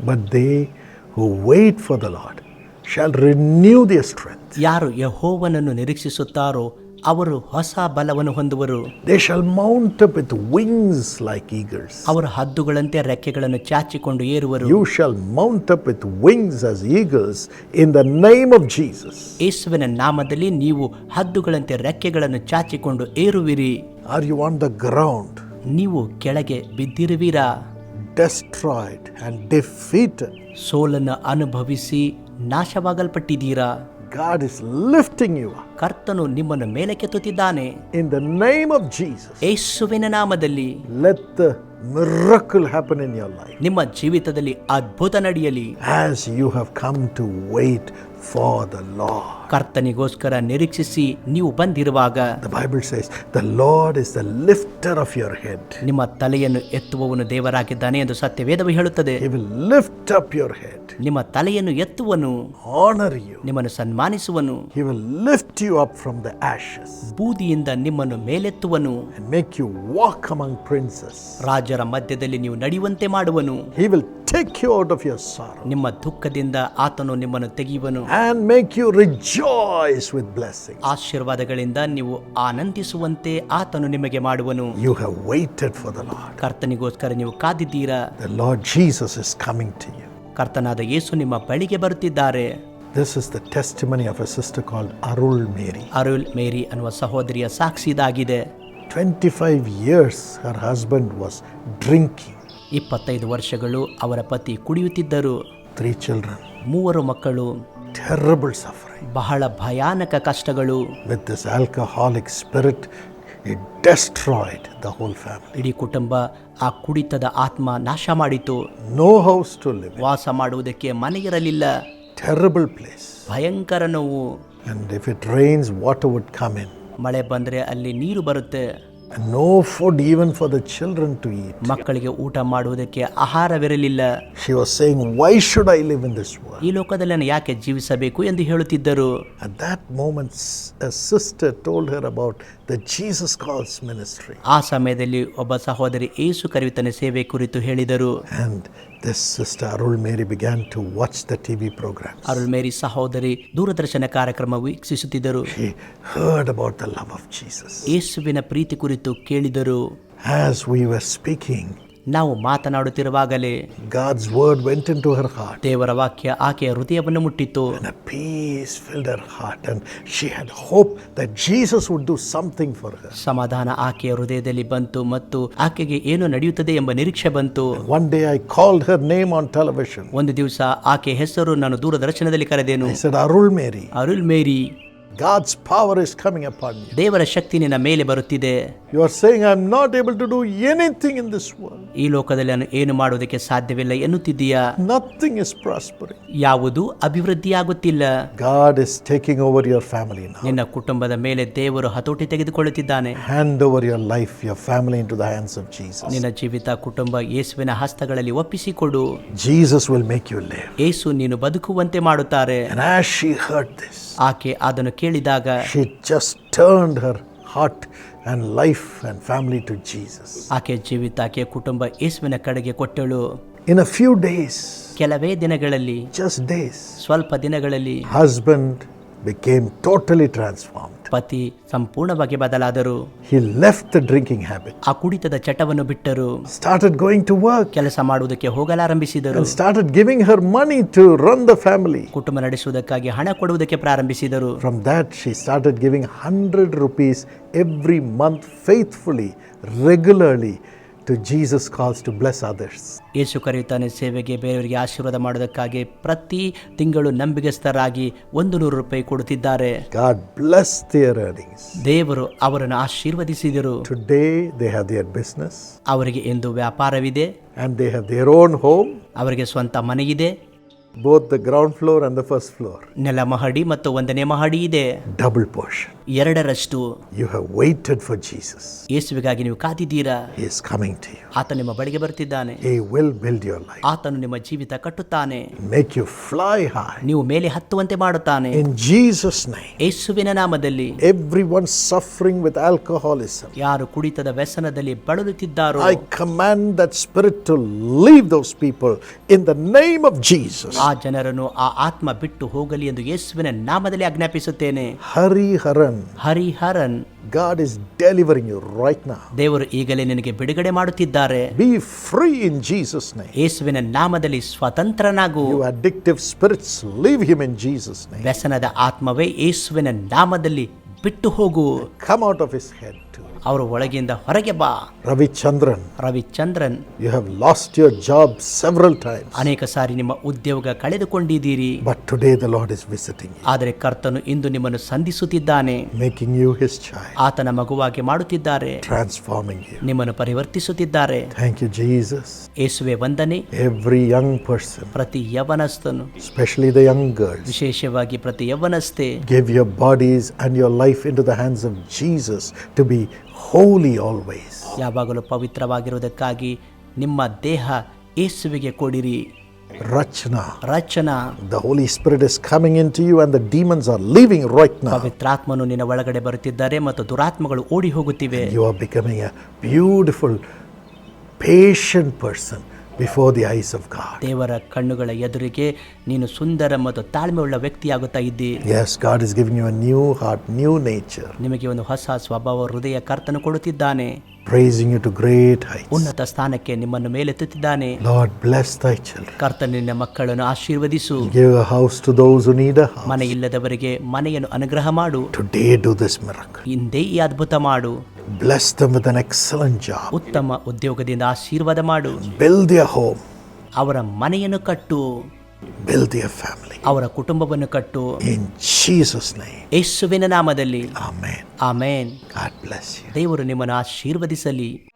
But they who wait for the Lord shall renew their strength. ಯಾರು ಯಹೋವನನ್ನು ನಿರೀಕ್ಷಿಸುತ್ತಾರೋ ಅವರು ಹೊಸ ಬಲವನ್ನು ಹೊಂದುವರು They shall mount up with wings like eagles. ಅವರು ಹದ್ದುಗಳಂತೆ ರೆಕ್ಕೆಗಳನ್ನು ಚಾಚಿಕೊಂಡು ಏರುವರು You shall mount up with wings as eagles in the name of Jesus. ಯೇಸುವಿನ ನಾಮದಲ್ಲಿ ನೀವು ಹದ್ದುಗಳಂತೆ ರೆಕ್ಕೆಗಳನ್ನು ಚಾಚಿಕೊಂಡು ಏರುವಿರಿ Are you on the ground, ನೀವು ಕೆಳಗೆ ಬಿದ್ದಿರುವಿರಾ destroyed and defeated? ಸೋಲನ್ನು ಅನುಭವಿಸಿ ನಾಶವಾಗಲ್ಪಟ್ಟಿದ್ದೀರಾ God is lifting you up ಕರ್ತನು ನಿಮ್ಮನ್ನು ಮೇಲೆ ಕೆತ್ತುತ್ತಿದ್ದಾನೆ in the name of Jesus. ಯೇಸುವಿನ ನಾಮದಲ್ಲಿ Let the miracle happen in your life ನಿಮ್ಮ ಜೀವಿತದಲ್ಲಿ ಅದ್ಭುತ ನಡೆಯಲಿ as you have come to wait for the Lord ಕರ್ತನಿಗೋಸ್ಕರ ನಿರೀಕ್ಷಿಸಿ ನೀವು ಬಂದಿರುವಾಗ the Bible says the Lord is the lifter of your head ನಿಮ್ಮ ತಲೆಯನ್ನು ಎತ್ತುವವನು ದೇವರಾಗಿದ್ದಾನೆ ಎಂದು ಸತ್ಯ ವೇದವು ಹೇಳುತ್ತದೆ. He will lift up your head ನಿಮ್ಮ ತಲೆಯನ್ನು ಎತ್ತುವನು. ಆನರ್ ಯು ನಿಮ್ಮನ್ನು ಸನ್ಮಾನಿಸುವನು. He will lift you up from the ashes ಬೂದಿಯಿಂದ ನಿಮ್ಮನ್ನು ಮೇಲೆತ್ತುವನು. And make you walk among princes ರಾಜರ ಮಧ್ಯದಲ್ಲಿ ನೀವು ನಡೆಯುವಂತೆ ಮಾಡುವನು. He will take you out of your sorrow ನಿಮ್ಮ ದುಃಖದಿಂದ ಆತನು ನಿಮ್ಮನ್ನು ತೆಗೆಯುವನು. And make you rejoice with blessings. ಆಶೀರ್ವಾದಗಳಿಂದ ನೀವು ಆನಂದಿಸುವಂತೆ ಆತನು ನಿಮಗೆ ಮಾಡುವನು You have waited for the Lord. ಕರ್ತನಿಗೋಸ್ಕರ ನೀವು ಕಾದಿದ್ದೀರಾ The Lord Jesus is coming to you. ಕರ್ತನಾದ ಯೇಸು ನಿಮ್ಮ ಬಳಿಗೆ ಬರುತ್ತಿದ್ದಾರೆ This is the testimony of a sister called Arul Mary. Arul Mary ಅನ್ನುವ ಸಹೋದರಿಯ ಸಾಕ್ಷಿ ಇದಾಗಿದೆ 25 years her husband was drinking. ಇಪ್ಪತ್ತೈದು ವರ್ಷಗಳು ಅವರ ಪತಿ ಕುಡಿಯುತ್ತಿದ್ದರು Three children. ಮೂವರು ಮಕ್ಕಳು ಟೆರಬಲ್ ಸಫರಿಂಗ್ ಬಹಳ ಭಯಾನಕ ಕಷ್ಟಗಳು. With this alcoholic spirit it destroyed the whole family ಇಡೀ ಕುಟುಂಬ ಆ ಕುಡಿತದ ಆತ್ಮ ನಾಶ ಮಾಡಿತು. ನೋ ಹೌಸ್ ಟು ಲಿವ್ ವಾಸ ಮಾಡುವುದಕ್ಕೆ ಮನೆ ಇರಲಿಲ್ಲ. ಟೆರಬಲ್ ಪ್ಲೇಸ್ ಭಯಂಕರ ನೋವು. And if it rains water would come in ಮಳೆ ಬಂದರೆ ಅಲ್ಲಿ ನೀರು ಬರುತ್ತೆ. no food even for the children to eat. ಮಕ್ಕಳಿಗೆ ಊಟ ಮಾಡುವುದಕ್ಕೆ ಆಹಾರವಿರಲಿಲ್ಲ She was saying, Why should I live in this world? ಈ ಲೋಕದಲ್ಲಿ ನಾನು ಯಾಕೆ ಜೀವಿಸಬೇಕು ಎಂದು ಹೇಳುತ್ತಿದ್ದರು At that moment, s- a sister told her about the Jesus Calls ministry. ಆ ಸಮಯದಲ್ಲಿ ಒಬ್ಬ ಸಹೋದರಿ ಏಸು ಕರೆಯುತ್ತನೆ ಸೇವೆ ಕುರಿತು ಹೇಳಿದರು And this sister Arul Mary began to watch the TV programs. Arul Mary ಸಹೋದರಿ ದೂರದರ್ಶನ ಕಾರ್ಯಕ್ರಮ ವೀಕ್ಷಿಸುತ್ತಿದ್ದರು She heard about the love of Jesus. ಯೇಸುವಿನ ಪ್ರೀತಿ ಕುರಿತು ಕುರಿತು ಕೇಳಿದರು. ನಾವು ಮಾತನಾಡುತ್ತಿರುವಾಗಲೇ God's word went to her heart ದೇವರ ವಾಕ್ಯ ಆಕೆಯ ಹೃದಯವನ್ನು ಮುಟ್ಟಿತ್ತು peace filled her heart and she had hope that Jesus would something for ಸಮಾಧಾನ ಆಕೆಯ ಹೃದಯದಲ್ಲಿ ಬಂತು ಮತ್ತು ಆಕೆಗೆ ಏನು ನಡೆಯುತ್ತದೆ ಎಂಬ ನಿರೀಕ್ಷೆ ಬಂತು. One day I called her name on television ಒಂದು ದಿವಸ ಆಕೆ ಹೆಸರು ನಾನು ದೂರದರ್ಶನದಲ್ಲಿ ಕರೆದೇನು. ಹೆಸರು Arul Mary Arul Mary God's power is coming upon you. ದೇವರ ಶಕ್ತಿ ನಿನ್ನ ಮೇಲೆ ಬರುತ್ತಿದೆ You are saying, I'm not able to do anything in this world. ಈ ಲೋಕದಲ್ಲಿ ನಾನು ಏನು ಮಾಡುವುದಕ್ಕೆ ಸಾಧ್ಯವಿಲ್ಲ ಎನ್ನುತ್ತಿದ್ದೀಯಾ Nothing is prospering. ಯಾವುದು ಅಭಿವೃದ್ಧಿಯಾಗುತ್ತಿಲ್ಲ God is taking over your family now. ನಿನ್ನ ಕುಟುಂಬದ ಮೇಲೆ ದೇವರು ಹತೋಟಿ ತೆಗೆದುಕೊಳ್ಳುತ್ತಿದ್ದಾನೆ Hand over your life, your family into the hands of Jesus. ನಿನ್ನ ಜೀವಿತ ಕುಟುಂಬ ಯೇಸುವಿನ ಹಸ್ತಗಳಲ್ಲಿ ಒಪ್ಪಿಸಿಕೊಡು Jesus will make you live. ಏಸು ನೀನು ಬದುಕುವಂತೆ ಮಾಡುತ್ತಾರೆ And as she heard this, ಆಕೆ ಅದನ್ನು ಕೇಳಿದಾಗ she just turned her heart and life and family to Jesus. ಆಕೆ ಜೀವಿತ ಆಕೆಯ ಕುಟುಂಬ ಯೇಸುವಿನ ಕಡೆಗೆ ಕೊಟ್ಟಳು In a few days, ಕೆಲವೇ ದಿನಗಳಲ್ಲಿ just days, ಸ್ವಲ್ಪ ದಿನಗಳಲ್ಲಿ husband became totally transformed. ಪತಿ ಸಂಪೂರ್ಣವಾಗಿ ಬದಲಾದರು He left the drinking habit, ಆ ಕುಡಿತದ ಚಟವನ್ನು ಬಿಟ್ಟರು started going to work, ಕೆಲಸ ಮಾಡುವುದಕ್ಕೆ ಹೋಗಲಾರಂಭಿಸಿದರು and started giving her money to run the family. ಕುಟುಂಬ ನಡೆಸುವುದಕ್ಕಾಗಿ ಹಣ ಕೊಡುವುದಕ್ಕೆ ಪ್ರಾರಂಭಿಸಿದರು From that, she started giving 100 rupees every month faithfully, regularly to Jesus calls to bless others. ಯೇಸು ಕರೆಯುತ್ತಾನೆ ಸೇವೆಗೆ ಬೇರೆಯವರಿಗೆ ಆಶೀರ್ವಾದ ಮಾಡೋದಕ್ಕಾಗಿ ಪ್ರತಿ ತಿಂಗಳು ನಂಬಿಗಸ್ತರಾಗಿ ಒಂದು ನೂರು ರೂಪಾಯಿ ಕೊಡುತ್ತಿದ್ದಾರೆ God bless their earnings. ದೇವರು ಅವರನ್ನು ಆಶೀರ್ವದಿಸಿದರು Today, they have their business ಅವರಿಗೆ ಎಂದು ವ್ಯಾಪಾರವಿದೆ and they have their own home, ಅವರಿಗೆ ಸ್ವಂತ ಮನೆಯಿದೆ both the ground floor and the first floor. ನೆಲ ಮಹಡಿ ಮತ್ತು ಒಂದನೇ ಮಹಡಿ ಇದೆ Double portion. ಎರಡರಷ್ಟು you have waited for Jesus ಯೇಸುವಿಗಾಗಿ ನೀವು ಕಾದಿದ್ದೀರಾ? He is coming to you. ಆತ ನಿಮ್ಮ ಬಳಿಗೆ ಬರ್ತಿದ್ದಾನೆ. He will build your life ಆತನು ನಿಮ್ಮ ಜೀವಿತ ಕಟ್ಟುತ್ತಾನೆ. ಮೇಕ್ ಯು ಫ್ಲೈ ಹೈ ನೀವು ಮೇಲೆ ಹತ್ತುವಂತೆ ಮಾಡುತ್ತಾನೆ. ಇನ್ ಜೀಸಸ್ name, ಯೇಸುವಿನ ನಾಮದಲ್ಲಿ. Everyone ಸಫರಿಂಗ್ ವಿತ್ ಆಲ್ಕೋಹಾಲಿಸಂ ಯಾರು ಕುಡಿತದ ವ್ಯಸನದಲ್ಲಿ ಬಳಲುತ್ತಿದ್ದಾರೋ. I command that spirit to leave those people in the name of Jesus ಆ ಜನರನ್ನು ಆ ಆತ್ಮ ಬಿಟ್ಟು ಹೋಗಲಿ ಎಂದು ಯೇಸುವಿನ ನಾಮದಲ್ಲಿ ಆಜ್ಞಾಪಿಸುತ್ತೇನೆ. Hari Hariharan. God is delivering you right ನಾ ದೇವರು ಈಗಲೇ ನಿನಗೆ ಬಿಡುಗಡೆ ಮಾಡುತ್ತಿದ್ದಾರೆ. Be free in Jesus name ಯೇಸುವಿನ ನಾಮದಲ್ಲಿ ಸ್ವತಂತ್ರನಾಗು. You addictive spirits leave him in Jesus name ವ್ಯಸನದ ಆತ್ಮವೇ ಯೇಸುವಿನ ನಾಮದಲ್ಲಿ ಬಿಟ್ಟು ಹೋಗು. Come out of his head ಅವರು ಒಳಗಿಂದ ಹೊರಗೆ ಬಾ. Ravichandran. Ravichandran. You have lost your job several time ಅನೇಕ ಸಾರಿ ನಿಮ್ಮ ಉದ್ಯೋಗ ಕಳೆದುಕೊಂಡಿದ್ದೀರಿ. But today the lord is visiting ಆದರೆ ಕರ್ತನು ಇಂದು ನಿಮ್ಮನ್ನು ಸಂಧಿಸುತ್ತಿದ್ದಾನೆ. ಮೇಕಿಂಗ್ ಯು ಹಿಸ್ ಚೈಲ್ಡ್ ಆತನ ಮಗುವಾಗಿ ಮಾಡುತ್ತಿದ್ದಾರೆ. ಟ್ರಾನ್ಸ್ಫಾರ್ಮಿಂಗ್ ಯು ನಿಮ್ಮನ್ನು ಪರಿವರ್ತಿಸುತ್ತಿದ್ದಾರೆ. ಥ್ಯಾಂಕ್ ಯು ಜೀಸಸ್ ಯೇಸುವೆ ವಂದನೆ. ಎವ್ರಿ ಯಂಗ್ ಪರ್ಸನ್ ಪ್ರತಿ ಯವನಸ್ಥನು. ಸ್ಪೆಷಲಿ ದ ಯಂಗ್ ಗರ್ಲ್ಸ್ ವಿಶೇಷವಾಗಿ ಪ್ರತಿ ಯವನಸ್ಥೆ. Give your bodies and your life life into the hands of Jesus to be holy always. ಯಾವಾಗಲೂ ಪವಿತ್ರವಾಗಿರುವುದಕ್ಕಾಗಿ ನಿಮ್ಮ ದೇಹ ಯೇಸುವಿಗೆ ಕೊಡಿರಿ Rachna, Rachana the Holy Spirit is coming into you and the demons are leaving right now. ಪವಿತ್ರಾತ್ಮನು ನಿನ್ನ ಒಳಗಡೆ ಬರುತ್ತಿದ್ದಾರೆ ಮತ್ತು ದುರಾತ್ಮಗಳು ಓಡಿ ಹೋಗುತ್ತಿವೆ You are becoming a beautiful, patient person Before the eyes of God. ದೇವರ ಕಣ್ಣುಗಳ ಎದುರಿಗೆ ನೀನು ಸುಂದರ ಮತ್ತು ತಾಳ್ಮೆ ಉಳ್ಳ ವ್ಯಕ್ತಿಯಾಗುತ್ತಾ ಇದ್ದಿ Yes, God is giving you a new heart, new nature, ನಿಮಗೆ ಒಂದು ಹೊಸ ಸ್ವಭಾವ ಹೃದಯ ಕರ್ತನು ಕೊಡುತ್ತಿದ್ದಾನೆ praising you to great heights. ಉನ್ನತ ಸ್ಥಾನಕ್ಕೆ ನಿಮ್ಮನ್ನು ಮೇಲೆತ್ತುತ್ತಿದ್ದಾನೆ Lord, bless thy children. ಕರ್ತನು ನಿನ್ನ ಮಕ್ಕಳನ್ನು ಆಶೀರ್ವದಿಸು Give a house to those who need a house. ಮನೆ ಇಲ್ಲದವರಿಗೆ ಮನೆಯನ್ನು ಅನುಗ್ರಹ ಮಾಡು Today, do this miracle. ಹಿಂದೆ ಈ ಅದ್ಭುತ ಮಾಡು ಬ್ಲೆಸ್ ದನ್ ಎಕ್ಸಲೆಂಟ್ ಜಾಬ್ ಉತ್ತಮ ಉದ್ಯೋಗದಿಂದ ಆಶೀರ್ವಾದ ಮಾಡು. ಬಿಲ್ ದಿಯ ಹೋಮ್ ಅವರ ಮನೆಯನ್ನು ಕಟ್ಟು. ಬಿಲ್ ದಿಯ ಫ್ಯಾಮಿಲಿ ಅವರ ಕುಟುಂಬವನ್ನು ಕಟ್ಟು. ಇನ್ ಜೀಸಸ್ ನೇಮ್ ಯೇಸುವಿನ ನಾಮದಲ್ಲಿ. Amen amen God bless you ದೇವರು ನಿಮ್ಮನ್ನು ಆಶೀರ್ವದಿಸಲಿ.